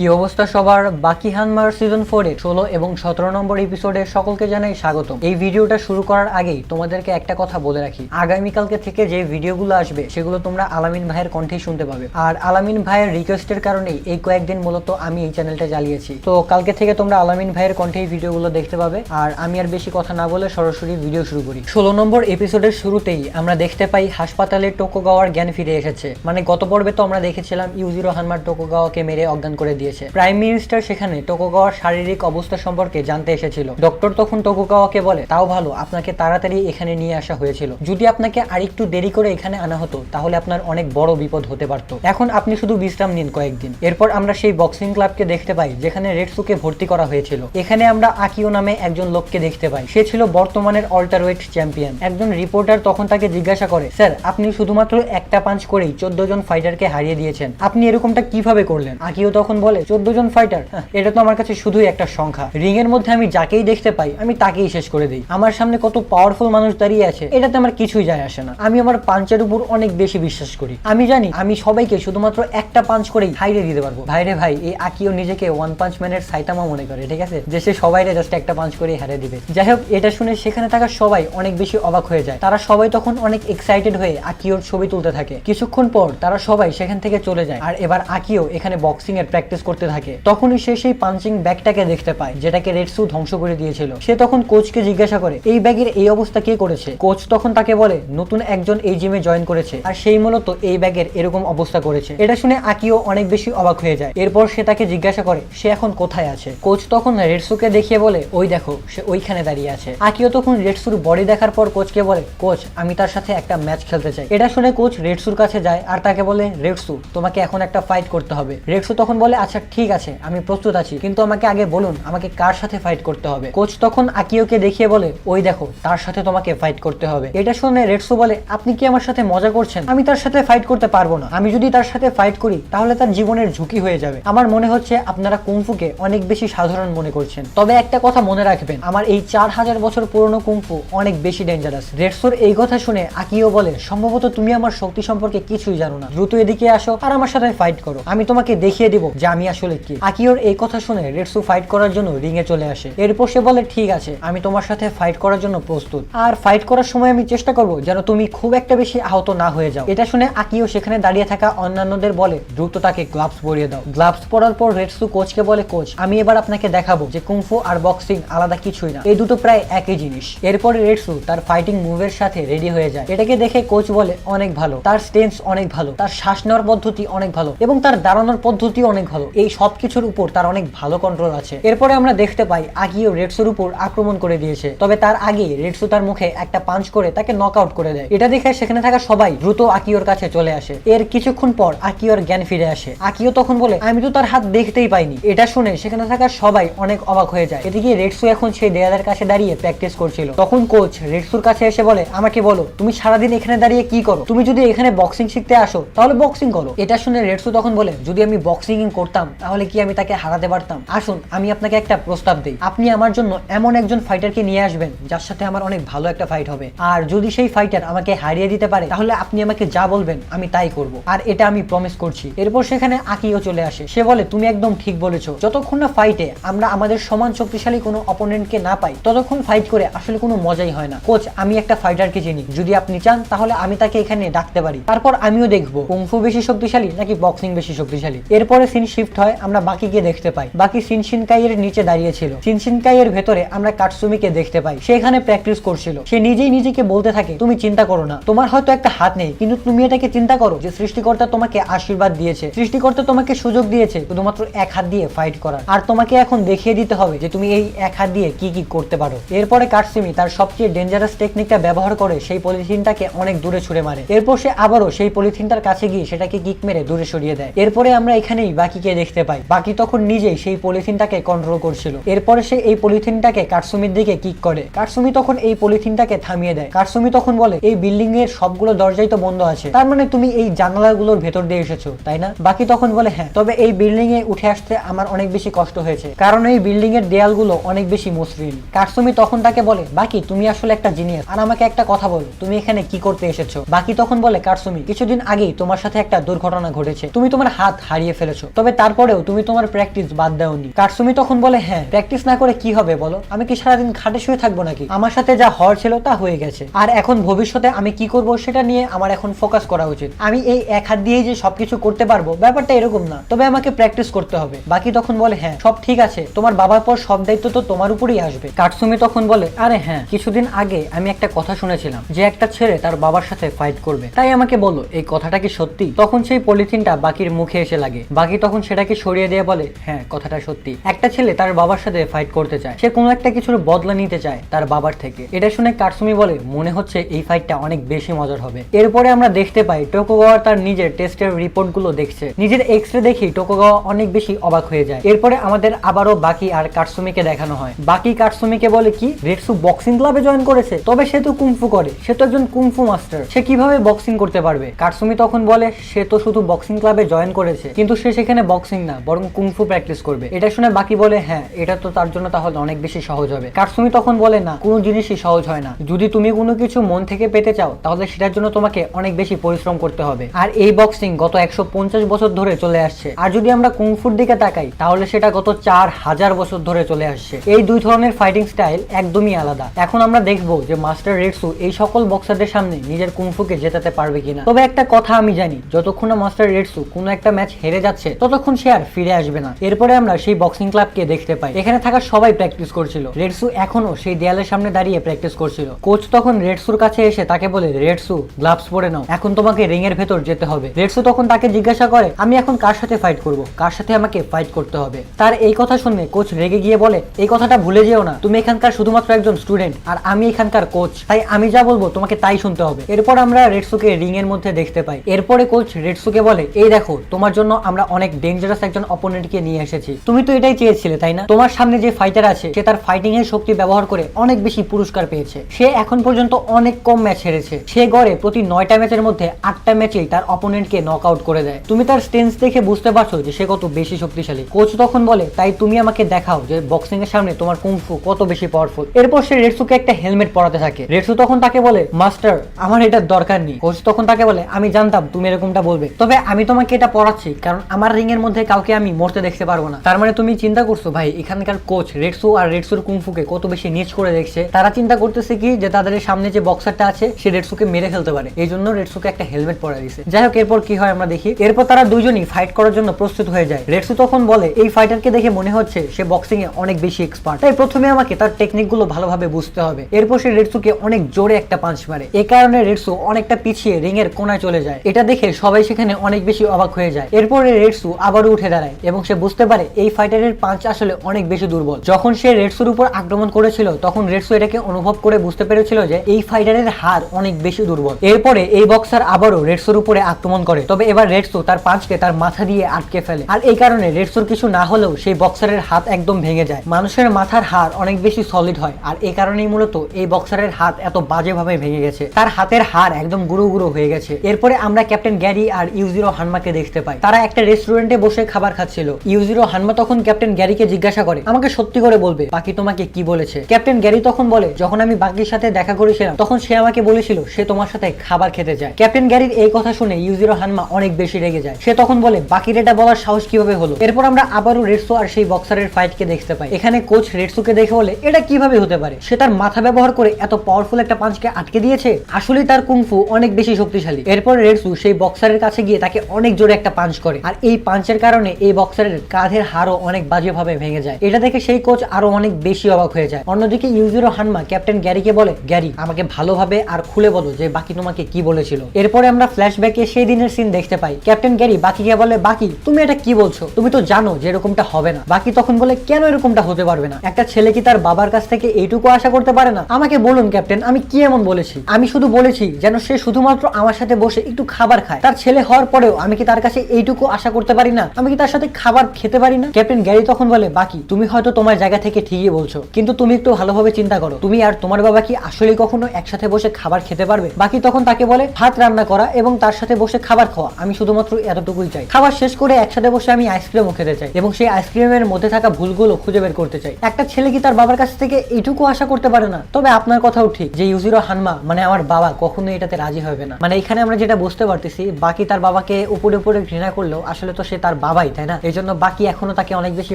কি অবস্থা সবার? বাকি হানমার সিজন ফোরে ষোলো এবং সতেরো নম্বর এপিসোডে সকলকে জানাই স্বাগত এই ভিডিওটা শুরু করার আগেই তোমাদেরকে একটা কথা বলে রাখি। আগামীকালকে থেকে যে ভিডিওগুলো আসবে, সেগুলো তোমরা আলামিন ভাইয়ের কণ্ঠেই শুনতে পাবে। আর আলামিন ভাইয়ের রিকোয়েস্টের কারণেই এই কয়েকদিন মূলত আমি এই চ্যানেলটা জ্বালিয়েছি তো কালকে থেকে তোমরা আলামিন ভাইয়ের কণ্ঠে এই ভিডিওগুলো দেখতে পাবে। আর আমি আর বেশি কথা না বলে সরাসরি ভিডিও শুরু করি। ষোলো নম্বর এপিসোডের শুরুতেই আমরা দেখতে পাই হাসপাতালে টোকোগাওয়ার জ্ঞান ফিরে এসেছে। মানে গত পর্বে তো আমরা দেখেছিলাম ইউজিরো হানমার টোকোগাওয়াকে মেরে অজ্ঞান করে দিয়েছে। প্রাইম মিনিস্টার সেখানে টোকোগাওয়ার শারীরিক অবস্থা সম্পর্কে জানতে এসেছিল। ডক্টর তখন টোকোগাওয়াকে বলে, তাও ভালো, আপনাকে তাড়াতাড়ি এখানে নিয়ে আসা হয়েছিল। যদি আপনাকে আরেকটু দেরি করে এখানে আনা হতো, তাহলে আপনার অনেক বড় বিপদ হতে পারত। এখন আপনি শুধু বিশ্রাম নিন কয়েকদিন। এরপর আমরা সেই বক্সিং ক্লাবকে দেখতে পাই, যেখানে রেডসুকে ভর্তি করা হয়েছিল। এখানে আমরা আকিও নামে একজন লোককে দেখতে পাই। সে ছিল বর্তমানের অল্টারওয়েট চ্যাম্পিয়ন। একজন রিপোর্টার তখন তাকে জিজ্ঞাসা করে, স্যার, আপনি শুধুমাত্র একটা পাঞ্চ করেই চোদ্দ জন ফাইটারকে হারিয়ে দিয়েছেন। আপনি এরকমটা কীভাবে করলেন? আকিও তখন বলে চোদ্দ জন ফাইটার এটা তো আমার কাছে শুধুই একটা সংখ্যা। রিং এর মধ্যে আমি যাকেই দেখতে পাই, আমি তাকেই শেষ করে দিই। আমার সামনে কত পাওয়ারফুল মানুষ দাঁড়িয়ে আছে, এটাতে আমার কিছুই যায় আসে না। আমি আমার পাঞ্চের উপর অনেক বেশি বিশ্বাস করি। আমি জানি, আমি সবাইকে শুধুমাত্র একটা পাঞ্চ করেই হাইরে দিতে পারব। ভাইরে ভাই, এই আকিও নিজেকে ওয়ান পাঞ্চ ম্যানের সাইতামা মনে করে, ঠিক আছে? যে সে সবাইরে জাস্ট একটা পাঞ্চ করেই হারিয়ে দিবে। যাই হোক, এটা শুনে সেখানে থাকা সবাই অনেক বেশি অবাক হয়ে যায়। তারা সবাই তখন অনেক এক্সাইটেড হয়ে আকিওর ছবি তুলতে থাকে। কিছুক্ষণ পর তারা সবাই সেখান থেকে চলে যায়। আর এবার আকিও এখানে বক্সিং এর প্র্যাকটিস করতে থাকে। তখনই সে সেই পাঞ্চিং ব্যাগটাকে দেখতে পায়, যেটাকে রেডসু ধ্বংস করে দিয়েছিল। সে তখন কোচকে জিজ্ঞাসা করে, এই ব্যাগের এই অবস্থা কে করেছে? কোচ তখন তাকে বলে, নতুন একজন এই জিমে জয়েন করেছে, আর সেই মূলত এই ব্যাগের এরকম অবস্থা করেছে। এটা শুনে আকিও অনেক বেশি অবাক হয়ে যায়। এরপর সে তাকে জিজ্ঞাসা করে, সে এখন কোথায় আছে? কোচ তখন রেডসুকে দেখিয়ে বলে, ওই দেখো, সে ওইখানে দাঁড়িয়ে আছে। আকিও তখন রেডসুর বডি দেখার পর কোচকে বলে কোচ আমি তার সাথে একটা ম্যাচ খেলতে চাই। এটা শুনে কোচ রেডসুর কাছে যায় আর তাকে বলে রেডসু তোমাকে এখন একটা ফাইট করতে হবে। রেডসু তখন বলে আচ্ছা ঠিক আছে, আমি প্রস্তুত আছি। কিন্তু আমাকে আগে বলুন, আমাকে কার সাথে ফাইট করতে হবে? কোচ তখন আকিওকে দেখিয়ে বলে, ওই দেখো, তার সাথে তোমাকে ফাইট করতে হবে। এটা শুনে রেডসু বলে, আপনি কি আমার সাথে মজা করছেন? আমি তার সাথে ফাইট করতে পারব না। আমি যদি তার সাথে ফাইট করি, তাহলে তার জীবনের ঝুঁকি হয়ে যাবে। আমার মনে হচ্ছে আপনারা কুংফুকে অনেক বেশি সাধারণ মনে করছেন। তবে একটা কথা মনে রাখবেন, আমার এই চার হাজার বছর পুরনো কুংফু অনেক বেশি ডেঞ্জারাস রেডসুর এই কথা শুনে আকিও বলে, সম্ভবত তুমি আমার শক্তি সম্পর্কে কিছুই জানো না। দ্রুত এদিকে আসো আর আমার সাথে ফাইট করো। আমি তোমাকে দেখিয়ে দিব যে আমি আসলে কি? আকিওর এই কথা শুনে রেডসু ফাইট করার জন্য রিংয়ে চলে আসে। এরপর সে বলে, ঠিক আছে, আমি তোমার সাথে ফাইট করার জন্য প্রস্তুত। আর ফাইট করার সময় আমি চেষ্টা করব যেন তুমি খুব একটা বেশি আহত না হয়ে যাও। এটা শুনে আকিও সেখানে দাঁড়িয়ে থাকা অন্যান্যদের বলে, দ্রুত তাকে গ্লাভস পরিয়ে দাও। গ্লাভস পরার পর রেডসু কোচকে বলে কোচ আমি এবার আপনাকে দেখাবো যে কুংফু আর বক্সিং আলাদা কিছুই না। এই দুটো প্রায় একই জিনিস। এরপরে রেডসু তার ফাইটিং মুভের সাথে রেডি হয়ে যায়। এটাকে দেখে কোচ বলে, অনেক ভালো। তার স্টেন্স অনেক ভালো। তার শ্বাস নেওয়ার পদ্ধতি অনেক ভালো এবং তার দাঁড়ানোর পদ্ধতি অনেক ভালো। এই সব কিছুর উপর তার অনেক ভালো কন্ট্রোল আছে। এরপরে আমরা দেখতে পাই আগিও রেডসুর উপর আক্রমণ করে দিয়েছে। তবে তার আগে রেডসু তার মুখে একটা পাঞ্চ করে তাকে নক আউট করে দেয়। এটা দেখে সেখানে থাকা সবাই দ্রুত আকিওর কাছে চলে আসে। এর কিছুক্ষণ পর আকিওর জ্ঞান ফিরে আসে। আকিও তখন বলে, আমি তো তার হাত দেখতেই পাইনি। এটা শুনে সেখানে থাকা সবাই অনেক অবাক হয়ে যায়। এদিকে রেডসু এখন সেই দেয়ালের কাছে দাঁড়িয়ে প্র্যাকটিস করছিল। তখন কোচ রেডসুর কাছে এসে বলে, আমাকে বলো, তুমি সারাদিন এখানে দাঁড়িয়ে কি করো? তুমি যদি এখানে বক্সিং শিখতে আসো, তাহলে বক্সিং করো। এটা শুনে রেডসু তখন বলে, যদি আমি বক্সিং করতাম তাহলে কি আমি তাকে হারাতে পারতাম? আসুন, আমি আপনাকে একটা প্রস্তাব দিই। আপনি আমার জন্য এমন একজন ফাইটারকে নিয়ে আসবেন, যার সাথে আমার অনেক ভালো একটা ফাইট হবে। আর যদি সেই ফাইটার আমাকে হারিয়ে দিতে পারে, তাহলে আপনি আমাকে যা বলবেন, আমি তাই করব। আর এটা আমি প্রমিস করছি। এরপর সেখানে আকিও চলে আসে। সে বলে, তুমি একদম ঠিক বলেছ। যতক্ষণ না ফাইটে আমরা আমাদের সমান শক্তিশালী কোনো অপোনেন্টকে না পাই, ততক্ষণ ফাইট করে আসলে কোনো মজাই হয় না। কোচ আমি একটা ফাইটারকে চিনি। যদি আপনি চান, তাহলে আমি তাকে এখানে ডাকতে পারি। তারপর আমিও দেখব, কুংফু বেশি শক্তিশালী নাকি বক্সিং বেশি শক্তিশালী? এরপরে সিন শিফট হয়, আমরা বাকিকে দেখতে পাই। বাকি সিনশিনকাইয়ের নিচে দাঁড়িয়ে ছিল। সিনশিনকাইয়ের ভেতরে আমরা কাটসুমিকে দেখতে পাই। সে এখানে প্র্যাকটিস করছিল। সে নিজেই নিজেকে বলতে থাকে, তুমি চিন্তা করো না। তোমার হয়তো একটা হাত নেই, কিন্তু তুমি এটাকে চিন্তা করো যে সৃষ্টিকর্তা তোমাকে আশীর্বাদ দিয়েছে। সৃষ্টিকর্তা তোমাকে সুযোগ দিয়েছে শুধুমাত্র এক হাত দিয়ে ফাইট করার। আর তোমাকে এখন দেখিয়ে দিতে হবে যে তুমি এই এক হাত দিয়ে কি কি করতে পারো। এরপরে কাটসুমি তার সবচেয়ে ডেঞ্জারাস টেকনিকটা ব্যবহার করে সেই পলিথিনটাকে অনেক দূরে ছুড়ে মারে। এরপর সে আবারও সেই পলিথিনটার কাছে গিয়ে সেটাকে কিক মেরে দূরে সরিয়ে দেয়। এরপরে আমরা এখানেই বাকিকে দেখতে পাই। বাকি তখন নিজেই সেই পলিথিনটাকে কন্ট্রোল করছিল। এরপরে সে এই পলিথিনটাকে কাটসুমির দিকে কিক করে। কাটসুমি তখন এই পলিথিনটাকে থামিয়ে দেয়। কাটসুমি তখন বলে, এই বিল্ডিং এর সবগুলো দরজাই তো বন্ধ আছে। তার মানে তুমি এই জানালাগুলোর ভেতর দিয়ে এসেছ, তাই না? বাকি তখন বলে হ্যাঁ তবে এই বিল্ডিং এ উঠে আসতে আমার অনেক বেশি কষ্ট হয়েছে, কারণ এই বিল্ডিং এর দেয়ালগুলো অনেক বেশি মসৃণ। কাটসুমি তখন তাকে বলে, বাকি, তুমি আসলে একটা জিনিয়াস আর আমাকে একটা কথা বলো, তুমি এখানে কি করতে এসেছ? বাকি তখন বলে কাটসুমি কিছুদিন আগেই তোমার সাথে একটা দুর্ঘটনা ঘটেছে, তুমি তোমার হাত হারিয়ে ফেলেছো, তবে তার তারপরেও তুমি তোমার প্র্যাকটিস বাদ দাওনি। কাটসুমি তখন বলে হ্যাঁ প্র্যাকটিস না করে কি হবে বলো? আমি কি সারাদিন খাটে শুয়ে থাকব নাকি? আমার সাথে যা হওয়ার ছিল তা হয়ে গেছে। আর এখন ভবিষ্যতে আমি কি করব সেটা নিয়ে আমার এখন ফোকাস করা উচিত। আমি এই এক হাত দিয়েই যে সবকিছু করতে পারব, ব্যাপারটা এরকম না। তবে আমাকে প্র্যাকটিস করতে হবে। বাকি তখন বলে হ্যাঁ সব ঠিক আছে। তোমার বাবার পর সব দায়িত্ব তো তোমার উপরেই আসবে। কাটসুমি তখন বলে, আরে হ্যাঁ কিছুদিন আগে আমি একটা কথা শুনেছিলাম যে একটা ছেলে তার বাবার সাথে ফাইট করবে। তাই আমাকে বলো, এই কথাটা কি সত্যি? তখন সেই পলিথিনটা বাকির মুখে এসে লাগে। বাকি তখন সেটাকে সরিয়ে দিয়ে বলে হ্যাঁ কথাটা সত্যি। একটা ছেলে তার বাবার সাথে ফাইট করতে চায়। সে কোনো একটা কিছুর বদলা নিতে চায় তার বাবার থেকে। এটা শুনে কাটসুমি বলে, মনে হচ্ছে এই ফাইটটা অনেক বেশি মজার হবে। এরপরে আমরা দেখতে পাই, টোকোগাওয়া তার নিজের টেস্টের রিপোর্টগুলো দেখছে। নিজের এক্স রে দেখি টোকোগাওয়া অনেক বেশি অবাক হয়ে যায়। এরপরে আমাদের আবারও বাকি আর কাটসুমিকে দেখানো হয়। বাকি কাটসুমিকে বলে কি রেটসু বক্সিং ক্লাবে জয়েন করেছে, তবে সে তো কুংফু করে। সে তো একজন কুংফু মাস্টার সে কীভাবে বক্সিং করতে পারবে? কাটসুমি তখন বলে, সে তো শুধু বক্সিং ক্লাবে জয়েন করেছে, কিন্তু সে সেখানে বক্সিং না, বরং কুংফু প্র্যাকটিস করবে। এটা শুনে বাকি বলে হ্যাঁ এটা তো তার জন্য তাহলে অনেক বেশি সহজ হবে। কাটসুমি তখন বলে, না, কোনো জিনিসই সহজ হয় না। যদি তুমি কোনো কিছু মন থেকে পেতে চাও, তাহলে সেটার জন্য তোমাকে অনেক বেশি পরিশ্রম করতে হবে। আর এই বক্সিং গত একশো পঞ্চাশ বছর ধরে চলে আসছে। আর যদি আমরা কুংফুর দিকে তাকাই, তাহলে সেটা গত চার হাজার বছর ধরে চলে আসছে। এই দুই ধরনের ফাইটিং স্টাইল একদমই আলাদা। এখন আমরা দেখব যে মাস্টার রেডসু এই সকল বক্সারদের সামনে নিজের কুংফুকে জেতাতে পারবে কিনা। তবে একটা কথা আমি জানি, যতক্ষণ না মাস্টার রেডসু কোনো একটা ম্যাচ হেরে যাচ্ছে, ততক্ষণ সে আর ফিরে আসবে না। এরপরে আমরা সেই বক্সিং ক্লাবকে দেখতে পাই। এখানে থাকা সবাই প্র্যাকটিস করছিল। রেডসু এখনও সেই দেয়ালের সামনে দাঁড়িয়ে প্র্যাকটিস করছিল। কোচ তখন রেডসুর কাছে এসে তাকে বলে, রেডসু গ্লাভস পরে নাও। এখন তোমাকে রিং এর ভেতর যেতে হবে। রেডসু তখন তাকে জিজ্ঞাসা করে, আমি এখন কার সাথে ফাইট করব? কার সাথে আমাকে ফাইট করতে হবে? তার এই কথা শুনে কোচ রেগে গিয়ে বলে, এই কথাটা ভুলে যেও না। তুমি এখানকার শুধুমাত্র একজন স্টুডেন্ট আর আমি এখানকার কোচ তাই আমি যা বলব তোমাকে তাই শুনতে হবে। এরপর আমরা রেডসুকে রিং এর মধ্যে দেখতে পাই। এরপরে কোচ রেডসুকে বলে, এই দেখো, তোমার জন্য আমরা অনেক ডেঞ্জারাস একজন অপোনেন্টকে নিয়ে এসেছি। তুমি তো এটাই চেয়েছিলে, তাই না? তোমার সামনে যে ফাইটার আছে, সে তার ফাইটিং এর শক্তি ব্যবহার করে অনেক বেশি পুরস্কার পেয়েছে। সে এখন পর্যন্ত অনেক কম ম্যাচ হেরেছে। সে গড়ে প্রতি নয়টা ম্যাচের মধ্যে আটটা ম্যাচেই তার অপোনেন্টকে নক আউট করে দেয়। তুমি তার স্টেন্স দেখে বুঝতে পারছ যে সে কত বেশি শক্তিশালী। কোচ তখন বলে, তাই তুমি আমাকে দেখাও যে বক্সিং এর সামনে তোমার কুংফু কত বেশি পাওয়ারফুল এরপর সে রেডসুকে একটা হেলমেট পরাতে থাকে। রেডসু তখন তাকে বলে মাস্টার আমার এটার দরকার নেই। কোচ তখন তাকে বলে, আমি জানতাম, তুমি এরকমটা বলবে। তবে আমি তোমাকে এটা পড়াচ্ছি, কারণ আমার রিং এর মধ্যে কাউকে আমি মরতে দেখতে পারব না। তার মানে তুমি চিন্তা করছ, ভাই, এখানকার কোচ রেডসু আর রেডসুর কুংফুকে কত বেশি নিচ করে দেখছে? তারা চিন্তা করতেছে কি, যে তাদের সামনে যে বক্সারটা আছে, সে রেডসুকে মেরে ফেলতে পারে। এই জন্য রেডসুকে একটা হেলমেট পরা দিছে। যাই হোক, এরপর কি হয় আমরা দেখি। এরপর তারা দুজনই ফাইট করার জন্য প্রস্তুত হয়ে যায়। রেডসু তখন বলে, এই ফাইটারকে দেখে মনে হচ্ছে সে বক্সিং এ অনেক বেশি এক্সপার্ট তাই প্রথমে আমাকে তার টেকনিকগুলো ভালোভাবে বুঝতে হবে। এরপর সে রেডসুকে অনেক জোরে একটা পাঞ্চ মারে। এ কারণে রেডসু অনেকটা পিছিয়ে রিং এর কোনায় চলে যায়। এটা দেখে সবাই সেখানে অনেক বেশি অবাক হয়ে যায়। এরপরে রেডসু আবারও উঠে দাঁড়ায় এবং সে বুঝতে পারে এই ফাইটারের পাঞ্চ আসলে অনেক বেশি দুর্বল। যখন সে রেডসুর উপর আক্রমণ করেছিল, তখন রেডসু এটাকে অনুভব করে বুঝতে পেরেছিল যে এই ফাইটারের হার অনেক বেশি দুর্বল। এরপরে এই বক্সার আবারও রেডসুর উপরে আক্রমণ করে। তবে এবার রেডসু তার পাঁচকে তার মাথা দিয়ে আটকে ফেলে। আর এই কারণে রেডসুর কিছু না হলেও সেই বক্সারের হাত একদম ভেঙে যায়। মানুষের মাথার হাড় অনেক বেশি সলিড হয়। আর এই কারণেই মূলত এই বক্সারের হাত এত বাজেভাবে ভেঙে গেছে। তার হাতের হাড় একদম গুঁড়ো গুঁড়ো হয়ে গেছে। এরপরে আমরা ক্যাপ্টেন গ্যারি আর ইউজিরো হানমাকে দেখতে পাই। তারা একটা রেস্টুরেন্টে বসে খাবার খাচ্ছিল। ইউজিরো হানমা তখন ক্যাপ্টেন গ্যারিকে জিজ্ঞাসা করে, আমাকে সত্যি করে বলবে, বাকি তোমাকে কি বলেছে? ক্যাপ্টেন গ্যারি তখন বলে, যখন আমি বাকির সাথে দেখা করেছিলাম, তখন সে আমাকে বলেছিল, সে তোমার সাথে খাবার খেতে যায়। ক্যাপ্টেন গ্যারির এই কথা শুনে ইউজিরো হানমা অনেক বেশি রেগে যায়। সে তখন বলে, বাকির এটা বলার সাহস কীভাবে হলো? এরপর আমরা আবারও রেডসো আর সেই বক্সারের ফাইটকে দেখতে পাই। এখানে কোচ রেডসুকে দেখে বলে, এটা কীভাবে হতে পারে? সে তার মাথা ব্যবহার করে এত পাওয়ারফুল একটা পাঁচকে আটকে দিয়েছে? আসলে তার কুংফু অনেক বেশি শক্তিশালী। এরপর রেডসু সেই বক্সারের কাছে গিয়ে তাকে অনেক জোরে একটা পাঞ্চ করে, আর এই পাঞ্চের কারণে এই বক্সারের কাঁধের হাড়ও অনেক বাজেভাবে ভেঙে যায়। এটা দেখে সেই কোচ আরও অনেক বেশি অবাক হয়ে যায়। অন্যদিকে ইউজিরো হানমা ক্যাপ্টেন গ্যারিকে বলে, গ্যারি, আমাকে ভালোভাবে আর খুলে বলো যে বাকি তোমাকে কি বলেছিল? এরপরে আমরা ফ্ল্যাশ ফ্ল্যাশব্যাকে সেই দিনের সিন দেখতে পাই। ক্যাপ্টেন গ্যারি বাকিকে বলে, বাকি, তুমি এটা কি বলছো? তুমি তো জানো যে এরকমটা হবে না। বাকি তখন বলে, কেন এরকমটা হতে পারবে না? একটা ছেলে কি তার বাবার কাছ থেকে এইটুকু আশা করতে পারে না? আমাকে বলুন ক্যাপ্টেন আমি কি এমন বলেছি? আমি শুধু বলেছি যেন সে শুধুমাত্র আমার সাথে বসে একটু খাবার খায়। তার ছেলে হওয়ার পরেও আমি কি তার কাছে এইটুকু আশা করতে পারি না? আমি কি তার সাথে খাবার খেতে পারি না? ক্যাপ্টেন গ্যারি তখন বলে, বাকি, তুমি হয়তো তোমার জায়গা থেকে ঠিকই বলছো, কিন্তু তুমি একটু ভালোভাবে চিন্তা করো। তুমি আর তোমার বাবা কি আসলে কখনো একসাথে বসে খাবার খেতে পারবে? বাকি তখন তাকে বলে, ভাত রান্না করা এবং তার সাথে বসে খাবার খাওয়া, আমি শুধুমাত্র এতটুকুই চাই। খাবার শেষ করে একসাথে বসে আমি আইসক্রিমও খেতে চাই এবং সেই আইসক্রিমের মধ্যে থাকা ভুলগুলো খুঁজে বের করতে চাই। একটা ছেলে কি তার বাবার কাছ থেকে এইটুকু আশা করতে পারে না? তবে আপনার কথাও ঠিক যে ইউজিরো হানমা মানে আমার বাবা, কখনোই এটাতে রাজি হবে না। মানে এখানে আমরা যেটা বুঝতে পারতেছি, বাকি তার বাবাকে উপরে উপরে ঘৃণা করলেও আসলে তো সে তার বাবাই, তাই না? এই জন্য বাকি এখনও তাকে অনেক বেশি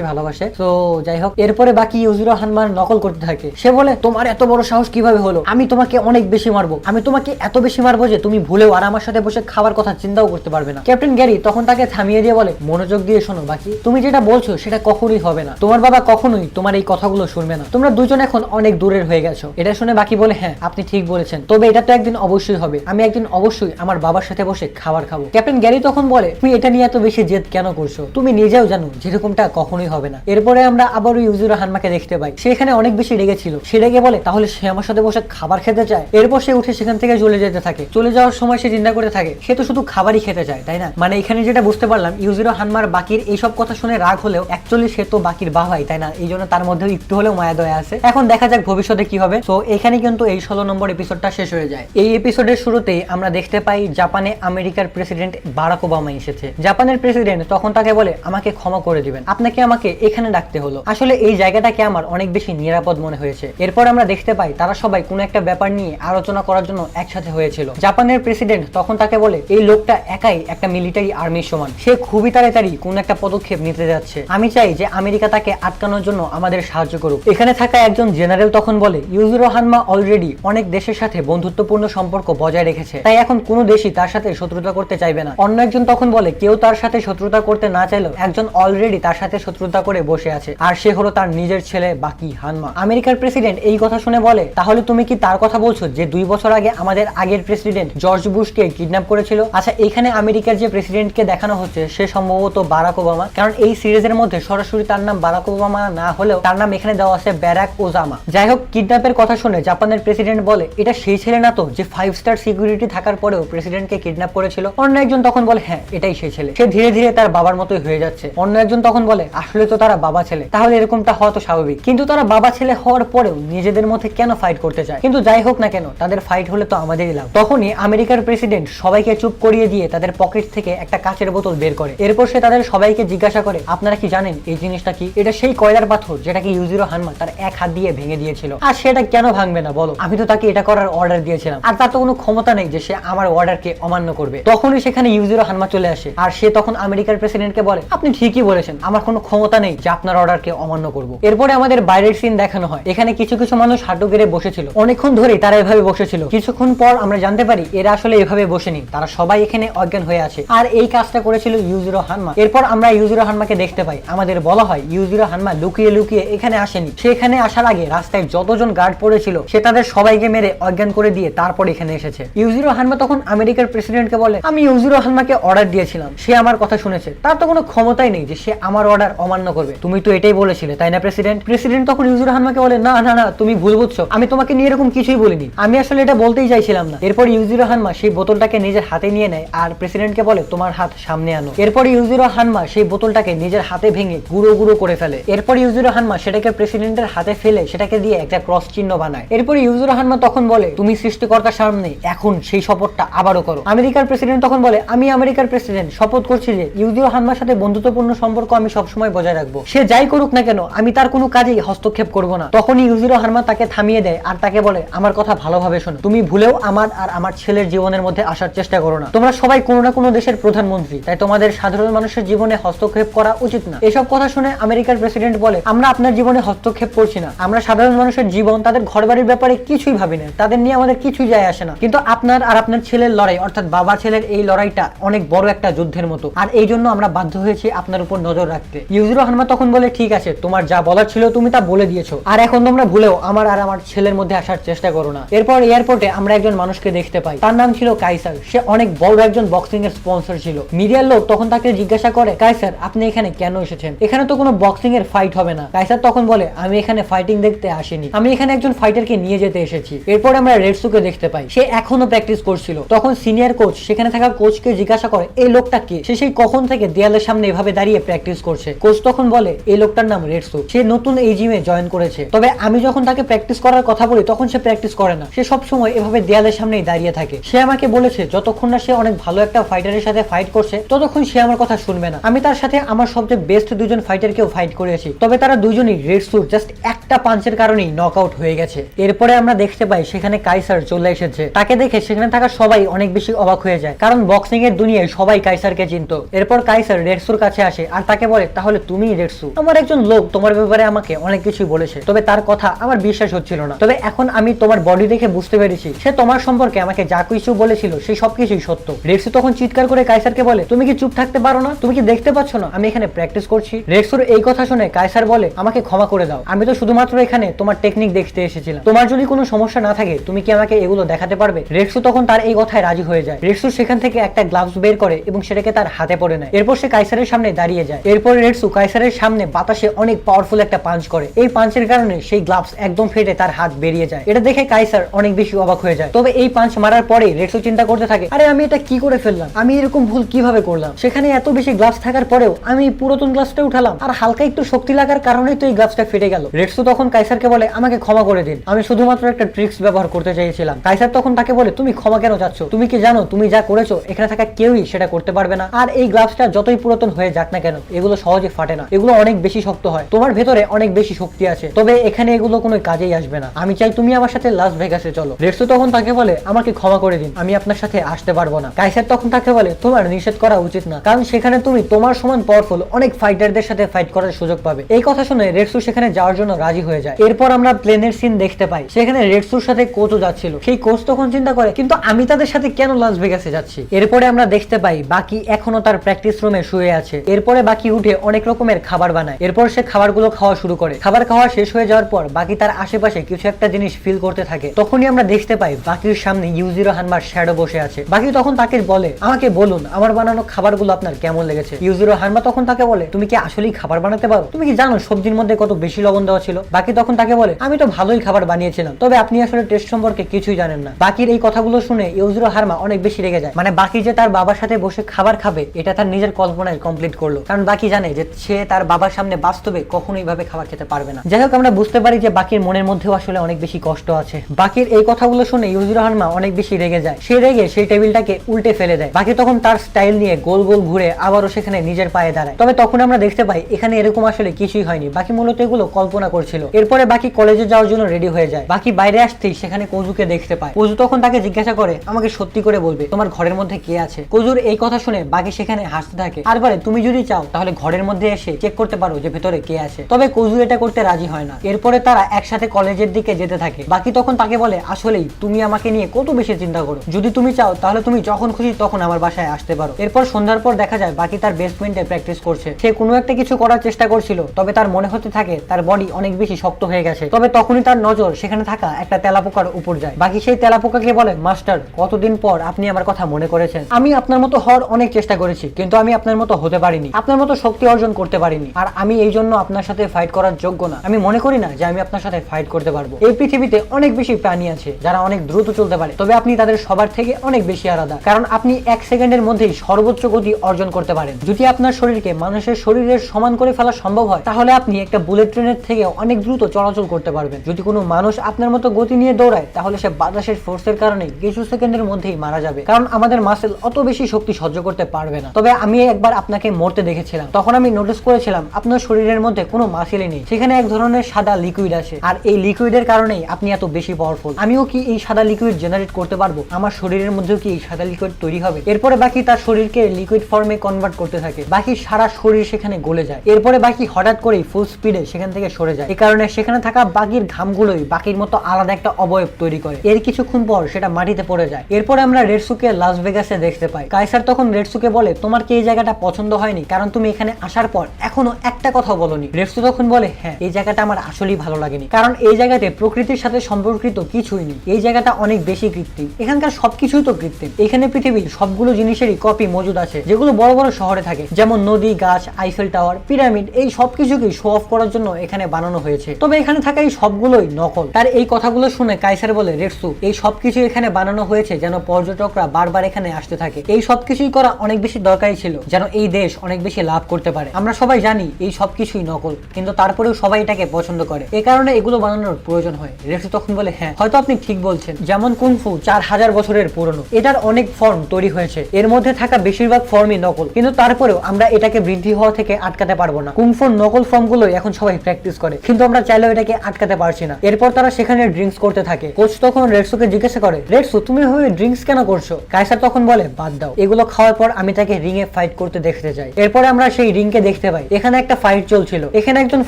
ভালোবাসে। তো যাই হোক, এরপরে বাকি ইউজিরো হানমার নকল করতে থাকে। সে বলে, তোমার এত বড় সাহস কীভাবে হলো? আমি তোমাকে অনেক বেশি মারবো। আমি তোমাকে এত বেশি মারবো যে তুমি ভুলেও আর আমার সাথে বসে খাবার কথা চিন্তাও করতে পারবে না। ক্যাপ্টেন গ্যারি তখন তাকে থামিয়ে দিয়ে বলে, মনোযোগ দিয়ে শোনো, বাকি। তুমি যেটা বলছো, সেটা কখনোই হবে না। তোমার বাবা কখনোই তোমার এই কথাগুলো শুনবে না। তোমরা দুজন এখন অনেক দূরের হয়ে গেছো। এটা শুনে বাকি বলে হ্যাঁ আপনি ঠিক বলেছেন। তবে এটা তো একদিন অবশ্যই হবে। আমি একদিন অবশ্যই আমার বাবার সাথে বসে খাবার খাব। ক্যাপ্টেন গ্যারি তখন বলে, তুমি এটা নিয়ে এত বেশি জেদ কেন করছ? তুমি নিজেও জানো, যেরকমটা কখনোই হবে না। এরপরে আমরা আবারও ইউজুরা হানমাকে দেখতে পাই। সে এখানে অনেক বেশি রেগেছিল সে রেগে বলে, তাহলে সে আমার সাথে বসে খাবার খেতে চায়? এরপর সে উঠে সেখান থেকে চলে যেতে থাকে। চলে যাওয়ার সময় সে চিন্তা করে থাকে, সে তো শুধু খাবারই খেতে চায়, তাই না? মানে এখানে যেটা বুঝতে পারলাম, ইউজিরো হানমার বাকির এইসব কথা শুনে রাগ হলেও অ্যাকচুয়ালি সে তো বাকির বাবাই, তাই না? এই জন্য তার মধ্যে একটু হলেও মায়া দয়া আছে। এখন দেখা যাক ভবিষ্যতে কি হবে। তো এখানে কিন্তু এই ষোলো নম্বর এপিসোডটা শেষ হয়ে যায়। এই এপিসোডের শুরুতেই আমরা দেখতে পাই জাপানে আমেরিকার প্রেসিডেন্ট বারাক ওবামা এসেছে। জাপানের প্রেসিডেন্ট তখন তাকে বলে, আমাকে ক্ষমা করে দিবেন। আপনাকে আমাকে এখানে ডাকতে হলো। আসলে এই জায়গাটাকে আমার অনেক বেশি নিরাপদ মনে হয়েছে। এরপর আমরা দেখতে পাই, তারা সবাই কোনো একটা ব্যাপার নিয়ে আলোচনা করার জন্য একসাথে হয়েছিল। জাপানের প্রেসিডেন্ট তখন তাকে বলে, এই লোকটা একাই একটা মিলিটারি আর্মির সমান। সে খুবই তাড়াতাড়ি কোন একটা পদক্ষেপ নিতে যাচ্ছে। আমি চাই যে আমেরিকা তাকে আটকানোর জন্য আমাদের সাহায্য করুক। এখানে থাকা একজন জেনারেল তখন বলে, ইউজুরো হানমা অলরেডি অনেক দেশের সাথে বন্ধুত্বপূর্ণ সম্পর্ক বজায় রেখেছে। তাই এখন কোনো দেশই তার সাথে শত্রুতা করতে চাইবে না। অন্য একজন তখন বলে, কেউ তার সাথে শত্রুতা করতে না চাইলেও একজন অলরেডি তার সাথে শত্রুতা করে বসে আছে। আর সে হলো তার নিজের ছেলে বাকি হানমা। আমেরিকার প্রেসিডেন্ট এই কথা শুনে বলে, তাহলে তুমি কি তার কথা বলছো যে দুই বছর আগে আমাদের আগের প্রেসিডেন্ট জর্জ বুশকে কিডন্যাপ করেছিল? আচ্ছা এখানে আমেরিকার যে প্রেসিডেন্টকে দেখানো হচ্ছে, সে সম্ভবত বারাক ওবামা। কারণ এই সিরিজের মধ্যে সরাসরি তার নাম বারাক ওবামা না হলেও তার নাম এখানে দেওয়া আছে ব্যারাক ওজামা। যাই হোক কিডন্যাপের কথা শুনে জাপানের প্রেসিডেন্ট বলে, এটা সেই ছেলে না তো যে ফাইভ স্টার সিকিউরিটি থাকার পরেও প্রেসিডেন্টকে কিডন্যাপ করেছিল? অন্য একজন তখন বলে হ্যাঁ এটাই সেই ছেলে। সে ধীরে ধীরে তার বাবার মতোই হয়ে যাচ্ছে। অন্য একজন তখন বলে, আসলে তো তারা বাবা ছেলে। তাহলে এরকমটা হওয়া তো স্বাভাবিক। কিন্তু তারা বাবা ছেলে হওয়ার পরেও নিজেদের মধ্যে কেন ফাইট করতে চায়? কিন্তু যাই হোক না কেন, তাদের ফাইট হলে তো আমাদেরই লাভ। তখনই আমেরিকার প্রেসিডেন্ট সবাইকে চুপ করিয়ে দিয়ে তাদের পকেট থেকে একটা কাচের বোতল বের করে। এরপর সে তাদের সবাইকে জিজ্ঞাসা করে, আপনারা কি জানেন এই জিনিসটা কি? এটা সেই কয়লার পাথর যেটাকে ইউজিরো হানমা তার এক হাত দিয়ে ভেঙে দিয়েছিল। আর সেটা কেন ভাঙবে না বলো? আমি তো তাকে এটা করার অর্ডার দিয়েছিলাম। আর তার তো কোনো ক্ষমতা নেই যে সে আমার অর্ডারকে অমান্য করবে। তখনই সেখানে ইউজিরো হানমা চলে আসে। আর সে তখন আমেরিকার প্রেসিডেন্টকে বলে, আপনি ঠিকই বলেছেন, আমার কোনো ক্ষমতা নেই যে আপনার অর্ডারকে অমান্য করব। এরপরে আমাদের বাইরের সিন দেখানো হয়। এখানে কিছু কিছু মানুষ হাঁটু গেড়ে বসেছিল। অনেকক্ষণ ধরেই তারা এভাবে বসেছিল। কিছুক্ষণ পর আমরা জানতে পারি, এরা আসলে এভাবে বসেনি। তারা সবাই এখানে অজ্ঞান হয়ে আছে। আর এই কাজটা করেছিল ইউজিরো হানমা। এরপর আমরা ইউজিরো হানমাকে দেখতে পাই। আমাদের বলা হয়, ইউজিরো হানমা লুকিয়ে লুকিয়ে এখানে আসেনি। সে এখানে আসার আগে রাস্তায় যতজন গার্ড পড়েছিল, সে তাদের সবাইকে মেরে অজ্ঞান করে দিয়ে তারপর এখানে এসেছে। ইউজিরো হানমা তখন আমেরিকার প্রেসিডেন্টকে বলে, আমি ইউজিরো হানমাকে অর্ডার দিয়েছিলাম। সে আমার কথা শুনেছে। তার তো কোনো ক্ষমতাই নেই যে সে আমার অর্ডার অমান্য করবে। তুমি তো এটাই বলেছিলে, তাই না প্রেসিডেন্ট প্রেসিডেন্ট তখন ইউজিরো হানমাকে বলে, না না না, তুমি ভুল বুঝছ। আমি তোমাকে নিয়ে এরকম কিছুই বলিনি। আমি আসলে এটা বলতেই চাইছিলাম না। এরপর ইউজিরো হানমা সেই বোতলটাকে নিজের হাতে নিয়ে নেয় আর প্রেসিডেন্টকে বলে, তোমার হাত সামনে আনো। এরপর ইউজিরো হানমা সেই বোতলটাকে নিজের হাতে ভেঙে গুঁড়ো গুঁড়ো করে ফেলে। এরপর ইউজিরো হানমা সেটাকে প্রেসিডেন্টের হাতে ফেলে সেটাকে দিয়ে একটা ক্রস চিহ্ন বানায়। এরপর ইউজিরো হানমা তখন বলে, তুমি সৃষ্টিকর্তার সামনে এখন সেই শপথটা আবারও করো। আমেরিকার প্রেসিডেন্ট তখন বলে, আমি আমেরিকার প্রেসিডেন্ট শপথ করছি যে ইউজিরো হানমার সাথে বন্ধুত্বপূর্ণ সম্পর্ক আমি সবসময় বজায় রাখব। সে যাই করুক না কেন, আমি তার কোনো কাজেই হস্তক্ষেপ করব না। তখনই ইউজিরো হানমা তাকে থামিয়ে দেয় আর তাকে বলে, আমার কথা ভালোভাবে শোনো। তুমি ভুলেও আমার আর আমার ছেলের জীবনের মধ্যে আসার চেষ্টা করো না। তোমরা সবাই কোনো না কোনো দেশের প্রধানমন্ত্রী, তাই তোমাদের সাধারণ মানুষের জীবনে হস্তক্ষেপ করা উচিত না। এসব কথা শুনে আমেরিকার প্রেসিডেন্ট বলে, আমরা আপনার জীবনে হস্তক্ষেপ করছি না। আমরা সাধারণ মানুষের জীবন, তাদের ঘরবাড়ির ব্যাপারে কিছুই ভাবি না। তাদের নিয়ে আমাদের কিছুই যায় আসে না। কিন্তু আপনার আর আপনার ছেলের লড়াই, অর্থাৎ বাবা ছেলের এই লড়াইটা অনেক বড় একটা যুদ্ধের মতো। আর এই জন্য আমরা বাধ্য হয়েছি আপনার উপর নজর রাখতে। ইউজিরো হানমা তখন বলে, ঠিক আছে, তোমার যা বলার ছিল তুমি তা বলে দিয়েছ। আর এখন তোমরা ভুলেও আমার আর আমার ছেলের মধ্যে আসার চেষ্টা করো না। এরপর এয়ারপোর্টে আমরা একজন মানুষকে দেখতে পাই। তার নাম ছিল কাইসার সে অনেক বড় একজন বক্সিং এর স্পন্সর ছিল। মিডিয়ার লোক তখন তাকে জিজ্ঞাসা করে কাইসার আপনি এখানে কেন এসেছেন? এখানে তো কোনো বক্সিং এর ফাইট হবে না। কাইসার তখন বলে, আমি এখানে ফাইটিং দেখতে আসিনি। আমি এখানে একজন ফাইটারকে নিয়ে যেতে এসেছি। এরপর আমরা রেডসুকে দেখতে পাই। সে এখনও প্র্যাকটিস করছিল। তখন সিনিয়র কোচ সেখানে থাকা কোচকে জিজ্ঞাসা করে, এই লোকটা কে? সে সেই কখন থেকে দেয়ালের সামনে এভাবে দাঁড়িয়ে প্র্যাকটিস করছে। কোচ তখন বলে, এই লোকটার নাম রেডসু সে নতুন এই জিমে জয়েন করেছে। তবে আমি যখন তাকে প্র্যাকটিস করার কথা বলি, তখন সে প্র্যাকটিস করে না। সে সবসময় এভাবে দেয়ালের সামনেই দাঁড়িয়ে থাকে। সে আমাকে বলেছে, যতক্ষণ না সে অনেক ভালো একটা ফাইটারের সাথে ফাইট করছে, ততক্ষণ সে আমার কথা শুনবে না। আমি তার সাথে আমার সবচেয়ে বেস্ট দুজন ফাইটারকেও ফাইট করেছি। তবে তারা দুজনই রেড সুট জাস্ট একটা পাঞ্চের কারণেই নক আউট হয়ে গেছে। এরপরে আমরা দেখতে পাই, সেখানে কাইসার চলে এসেছে। তাকে দেখে সেখানে থাকা সবাই অনেক বেশি অবাক হয়ে যায়। কারণ বক্সিং এর দুনিয়ায় সবাই কাইসারকে চিনত। এরপর কাইসার রেডসুর কাছে আসে আর তাকে বলে, তাহলে তুমি রেডসু আমার একজন লোক তোমার ব্যাপারে আমাকে অনেক কিছুই বলেছে, তবে তার কথা আমার বিশ্বাস হচ্ছিল না। তবে এখন আমি তোমার বডি দেখে বুঝতে পেরেছি, সে তোমার সম্পর্কে আমাকে যা কিছু বলেছিল সেই সবকিছুই সত্য। রেডসু তখন চিৎকার করে কাইসারকে বলে, তুমি কি চুপ থাকতে পারো না? তুমি কি দেখতে পাচ্ছ না? আমি এখানে প্র্যাকটিস করছি। রেডসুর এই কথা শুনে কাইসার বলে, আমাকে ক্ষমা করে দাও। আমি তো শুধুমাত্র এখানে তোমার টেকনিক দেখতে এসেছিলাম। তোমার যদি কোনো সমস্যা না থাকে, তুমি কি আমাকে এগুলো দেখাতে পারবে? রেডসু তখন তার এই কথায় রাজি হয়ে যায়। রেডসু সেখান থেকে একটা গ্লাভস বের করে এবং সেটাকে তার হাতে পড়ে নেয়। এরপর সে কাইসারের সামনে দাঁড়িয়ে যায়। এরপর রেডসু কাইসারের সামনে বাতাসে অনেক পাওয়ারফুল একটা পাঞ্চ করে। এই পাঞ্চের কারণে সেই গ্লাভস একদম ফেটে তার হাত বেরিয়ে যায়। এটা দেখে কাইসার অনেক বেশি অবাক হয়ে যায়। তবে এই পাঞ্চ মারার পরে রেডসু চিন্তা করতে থাকে, আরে আমি এটা কি করে ফেললাম? আমি এরকম ভুল কীভাবে করলাম? সেখানে এত বেশি গ্লাভস থাকার পরেও আমি পুরাতন গ্লাভসটা উঠালাম। আর হালকা একটু শক্তি লাগার কারণেই তো এই গ্লাভসটা ফেটে গেল। রেডসু তখন কাইসারকে বলে, আমাকে ক্ষমা করে দিন। আমি শুধুমাত্র একটা ট্রিক্স ব্যবহার করতে চাইছিলাম কাইসার তখন তাকে বলে, তুমি ক্ষমা কেন চাচ্ছ? তুমি কি জানো? তুমি যা করেছ, এখানে থাকা কেউই সেটা করতে পারবে না। আর এই গ্লাভসটা যতই পুরাতন হয়ে যাক না কেন, এগুলো সহজে ফাটে না। এগুলো অনেক বেশি শক্ত হয়। তোমার ভেতরে অনেক বেশি শক্তি আছে। তবে এখানে এগুলো কোনো কাজেই আসবে না। আমি চাই তুমি আমার সাথে লাস ভেগাসে চলো। রেডসু তখন তাকে বলে, আমাকে ক্ষমা করে দিন। আমি আপনার সাথে আসতে পারব না। কাইসার তখন তাকে বলে, তোমার নিষেধ করা উচিত না। কারণ সেখানে তুমি তোমার সমান পাওয়ারফুল অনেক ফাইটারদের সাথে ফাইট করার সুযোগ পাবে। এই কথা শুনে রেডসু সেখানে যাওয়ার জন্য রাজি হয়ে যায়। এরপর আমরা প্লেনের সিন দেখতে পাই। সেখানে রেডসুর সাথে কোচও যাচ্ছিল। সেই কোচ তখন চিন্তা করে, কিন্তু আমি তাদের সাথে কেন লাস ভেগাসে যাচ্ছি? এরপরে আমরা দেখতে পাই, বাকি এখনও তার প্র্যাকটিস রুমে শুয়ে আছে। এরপরে বাকি উঠে অনেক রকমের খাবার বানায়। এরপর সে খাবারগুলো খাওয়া শুরু করে। খাবার খাওয়া শেষ হয়ে যাওয়ার পর বাকি তার আশেপাশে কিছু একটা জিনিস ফিল করতে থাকে। তখনই আমরা দেখতে পাই বাকির সামনে ইউজিরো হানমার শ্যাডো বসে আছে। বাকি তখন তাকে বলে, আমাকে বলুন, আমার বানানো খাবারগুলো আপনার কেমন লেগেছে? ইউজিরো হানমা তখন তাকে বলে, তুমি কি আসলেই খাবার বানাতে পারো? তুমি কি জানো সবজির মধ্যে কত বেশি লবণ দেওয়া ছিল? বাকি তখন তাকে বলে, আমি তো ভালোই খাবার বানিয়েছিলাম, তবে আপনি আসলে টেস্ট সম্পর্কে কিছুই জানেন না। বাকির এই কথাগুলো শুনে ইউজিরো হারমা অনেক বেশি রেগে যায়। মানে বাকি যে তার বাবার সাথে বসে খাবার খাবে, এটা তার নিজের কল্পনায় কমপ্লিট করল। কারণ বাকি জানে যে সে তার বাবার সামনে বাস্তবে কখনোই ভাবে খাবার খেতে পারবে না। যাই হোক, আমরা বুঝতে পারি যে বাকির মনের মধ্যেও আসলে অনেক বেশি কষ্ট আছে। বাকির এই কথাগুলো শুনে ইউজিরো হারমা অনেক বেশি রেগে যায়। সে রেগে সেই টেবিলটাকে উল্টে ফেলে দেয়। বাকি তখন তার স্টাইল নিয়ে গোল গোল ঘুরে আবারও সেখানে নিজের পায়ে দাঁড়ায়। তবে তখন আমরা দেখতে পাই, এখানে এরকম আসলে কিছুই হয়নি। বাকি মূলত এগুলো কল্পনা করছিল। এরপরে বাকি কলেজে যাওয়ার জন্য রেডি হয়ে যায়। বাকি বাইরে আসতেই সেখানে কোজুকে দেখতে পায়। কোজু তখন তাকে জিজ্ঞাসা করে, আমাকে সত্যি করে বলবে, তোমার ঘরের মধ্যে কে আছে? কজুর এই কথা শুনে বাকি সেখানে হাসতে থাকে। বলে, তুমি যদি চাও, তাহলে ঘরের মধ্যে এসে চেক করতে পারো যে ভেতরে কে আছে। তবে কোজু এটা করতে রাজি হয় না। এরপরে তারা একসাথে কলেজের দিকে যেতে থাকে। বাকি তখন তাকে বলে, আসলেই তুমি আমাকে নিয়ে কত বেশি চিন্তা করো। যদি তুমি চাও, তাহলে তুমি যখন খুশি তখন আমার বাসায় আসতে পারো। এরপর সন্ধ্যার পর দেখা যায়, বাকি তার ফ্রেন্ডে প্র্যাকটিস করছে। সে কোনো একটা কিছু করার চেষ্টা করছিল, তবে তার মনে হতে থাকে, তার বডি অনেক বেশি শক্ত হয়ে গেছে। তবে তখনই তার নজর সেখানে থাকা একটা তেলাপোকার উপর যায়। বাকি সেই তেলাপোকাকে বলে, মাস্টার, কতদিন পর আপনি আমার কথা মনে করেছেন? আমি আপনার মতো হওয়ার অনেক চেষ্টা করেছি, কিন্তু আমি আপনার মতো হতে পারিনি। আপনার মতো শক্তি অর্জন করতে পারিনি। আর আমি এই জন্য আপনার সাথে ফাইট করার যোগ্য না। আমি মনে করি না যে আমি আপনার সাথে ফাইট করতে পারব। এই পৃথিবীতে অনেক বেশি প্রাণী আছে, যারা অনেক দ্রুত চলতে পারে। তবে আপনি তাদের সবার থেকে অনেক বেশি আলাদা। কারণ আপনি এক সেকেন্ডের মধ্যেই সর্বোচ্চ গতি অর্জন করতে পারেন। যদি আপনার শরীরকে মানুষের শরীরের সমান করে ফেলা সম্ভব হয়, তাহলে আপনি একটা বুলেট ট্রেনের থেকে অনেক দ্রুত চলাচল করতে পারবেন। যদি কোনো মানুষ আপনার মতো গতি নিয়ে দৌড়ায়, তাহলে সে বাতাসের ফোর্সের কারণে কিছু সেকেন্ডের মধ্যেই মারা যাবে। কারণ আমাদের মাসেল অত বেশি শক্তি সহ্য করতে পারবে না। তবে আমি একবার আপনাকে মরতে দেখেছিলাম। তখন আমি নোটিস করেছিলাম, আপনার শরীরের মধ্যে কোনো মাসেলই নেই। সেখানে এক ধরনের সাদা লিকুইড আছে আর এই লিকুইডের কারণেই আপনি এত বেশি পাওয়ারফুল আমিও কি এই সাদা লিকুইড জেনারেট করতে পারব? আমার শরীরের মধ্যেও কি এই সাদা লিকুইড তৈরি হবে? এরপরে বাকি তার শরীরকে লিকুইড ফর্মে কনভার্ট করতে থাকে। বাকি সারা শরীর সেখানে গলে যায়। এরপরে বাকি হঠাৎ করেই ফুল স্পিডে সেখান থেকে সরে যায়। এই কারণে সেখানে থাকা বাকির ঘামগুলোই বাকির মতো আলাদা একটা অবয়ব তৈরি করে। এর কিছুক্ষণ পর সেটা মাটিতে পড়ে যায়। এরপরে আমরা রেডসুকে লাস ভেগাসে দেখতে পাই। কাইসার তখন রেডসুকে বলে, তোমার কি এই জায়গাটা পছন্দ হয়নি, কারণ তুমি এখানে আসার পর এখনও একটা কথা বলনি। রেডসু তখন বলে হ্যাঁ এই জায়গাটা আমার আসলেই ভালো লাগেনি। কারণ এই জায়গাতে প্রকৃতির সাথে সম্পর্কিত কিছুই নেই। এই জায়গাটা অনেক বেশি কৃত্রিম। এখানকার সবকিছুই তো কৃত্রিম। এখানে পৃথিবীর সবগুলো জিনিসেরই কপি মজুদ আছে, যেগুলো বড় বড় শহরে থাকে, যেমন নদী, গাছ আইফেল টাওয়ার পিরামিড এই সবকিছুকেই শো অফ করার জন্য এখানে বানানো হয়েছে। তবে এখানে থাকা এই সবগুলোই নকল। তার এই কথাগুলো শুনে কাইসার বলে রেডসু এই সবকিছু এখানে বানানো হয়েছে যেন পর্যটকরা বারবার এখানে আসতে থাকে। এই সবকিছুই করা অনেক বেশি দরকারি ছিল, যেন এই দেশ অনেক বেশি লাভ করতে পারে। আমরা সবাই জানি এই সবকিছুই নকল, কিন্তু তারপরেও সবাই এটাকে পছন্দ করে। এই কারণে এগুলো বানানোর প্রয়োজন হয়। রেডসু তখন বলে হ্যাঁ হয়তো আপনি ঠিক বলছেন। যেমন কুনফু চার হাজার বছরের পুরনো। এটার অনেক ফর্ম তৈরি হয়েছে। এর মধ্যে থাকা বেশিরভাগ ফর্মই নকল, কিন্তু তারপরেও আমরা এটাকে বৃদ্ধি হওয়া থেকে আটকাতে পারব না। কুনফুর নকল ফর্মগুলো এখন সবাই প্র্যাকটিস করে, কিন্তু আমরা চাইলেও এটাকে আটকাতে পারছি না। এরপর তারা সেখানে ড্রিঙ্কস করতে থাকে। কোচ তখন রেডসুকে জিজ্ঞাসা করে রেডসু তুমি এভাবে ড্রিঙ্কস কেন করছ? কাইসার তখন বলে, বাদ দাও। এগুলো খাওয়ার পর আমি তাকে রিং এ ফাইট করতে দেখতে যাই। এরপরে আমরা সেই রিংকে দেখতে পাই। এখানে একটা ফাইট চলছিল। এখানে একজন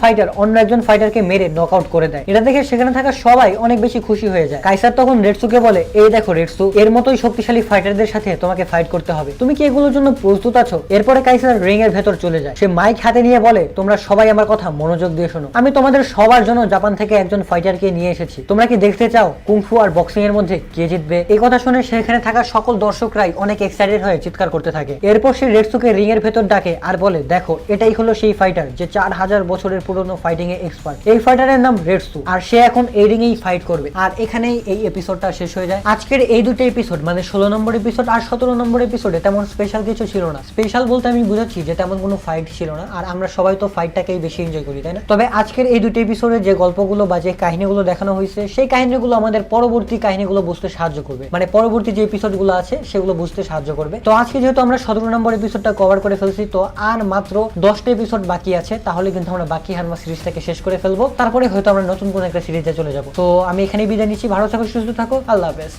ফাইটার অন্য একজন ফাইটারকে মেরে নক আউট করে দেয়। এটা দেখে সেখানে থাকা সবাই অনেক বেশি খুশি হয়ে যায়। কাইসার তখন রেডসুকে বলে, এই দেখো রেডসু এর মতোই শক্তিশালী ফাইটারদের সাথে তোমাকে ফাইট করতে হবে। তুমি কি এগুলোর জন্য প্রস্তুত আছো? এরপরে কাইসার রিং এর ভেতর চলে যায়। সে মাইক হাতে নিয়ে বলে, তোমরা সবাই আমার কথা মনোযোগ দিয়ে শোনো। আমি তোমাদের সবার জন্য জাপান থেকে একজন ফাইটারকে নিয়ে এসেছি। তোমরা কি দেখতে চাও কুংফু আর বক্সিং এর মধ্যে কে জিতবে? এই কথা শুনে সেখানে থাকা সকল দর্শকরাই অনেক এক্সাইটেড হয়ে চিৎকার করতে থাকে। এরপর সে রেডসুকে রিং এর ভেতর ডাকে আর বলে, দেখো, এটাই হলো সেই ফাইটার যে চার হাজার বছরের পুরনো ফাইটিং এ এক্সপার্ট এই ফাইটারের নাম রেডসু। আর সে এখন এই রিং এই ফাইট করবে। আর এখানেই এই এপিসোডটা শেষ হয়ে যায়। আজকের এই দুটো এপিসোড মানে ষোলো নম্বর এপিসোড আর সতেরো নম্বর এপিসোডে তেমন স্পেশাল কিছু ছিল না। স্পেশাল বলতে আমি বুঝাচ্ছি যে তেমন কোনো ফাইট ছিল না। আর আমরা সবাই তো ফাইটটাকেই বেশি এনজয় করি, তাই না? তবে আজকের এই দুটো এপিসোডে যে গল্পগুলো বা যে কাহিনীগুলো দেখানো হয়েছে, সেই কাহিনীগুলো আমাদের পরবর্তী কাহিনীগুলো বুঝতে সাহায্য করবে। মানে পরবর্তী যে এপিসোডগুলো আছে, সেগুলো বুঝতে সাহায্য করবে। তো আজকে যেহেতু আমরা সতেরো নম্বর এপিসোডটা কভার করে ফেলছি, তো আর মাত্র দশটা এপিসোড বাকি আছে, তাহলে কিন্তু আমরা বাকি হানমা সিরিজটাকে শেষ করে ফেলব। তারপরে হয়তো আমরা নতুন কোনো একটা সিরিজে চলে যাব। তো আমি এখানে বিদায় নিচ্ছি, ভালো থাকো, সুস্থ থাকো, আল্লাহ হাফেজ।